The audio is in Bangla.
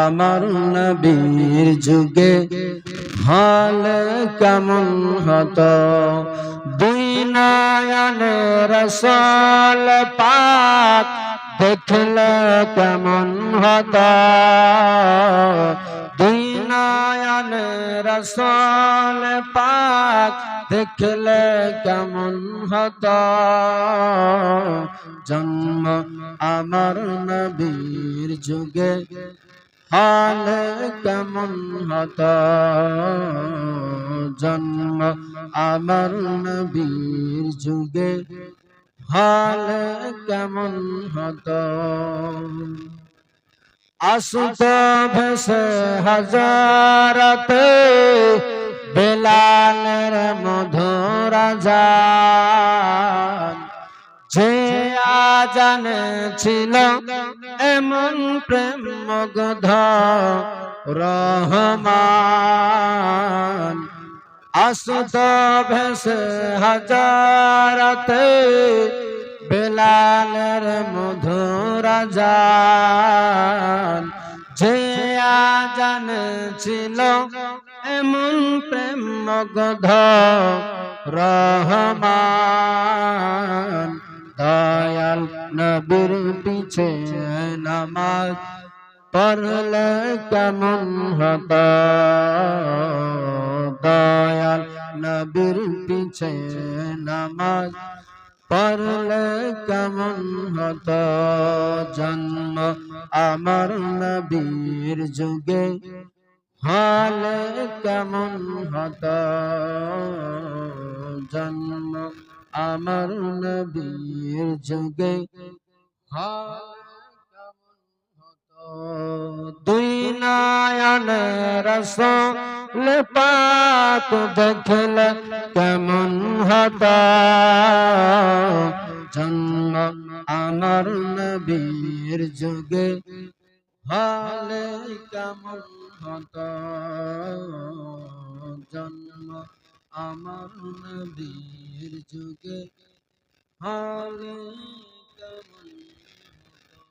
আমার নবীর যুগে হাল কেমন হতো? দুই নয়নে রসল পাক দেখল কেমন হতো? নয়নে রসল পাক দেখলে কেমন হতো? জন্ম আমার নবীর যুগে হালে কেমন হতো? জন্ম আমার নবীর যুগে হাল কেমন হতো? আসুত ভেসে হাজারতে বেলালের মধুর যে আজানে ছিল এমন প্রেম মগধ রহমান। আসুত ভেসে হাজারতে বেলালের মধুর যে আজান ছিল এমন প্রেম মগধ রহমান। দয়াল নবীর পিছে নামাজ পড়লে কেমন হত? দয়াল নবীর পিছে নামাজ পড়লে কেমন হত জন্ম? আমার নবীর যুগে হলে কেমন হত জন্ম? আমার নবীর যুগে দুই নয়ন রসল পাক দেখলে কেমন হতো? জন্ম আমার নবীর যুগে হলে কেমন হতো? জন্ম আমার নবীর যুগে হলে কেমন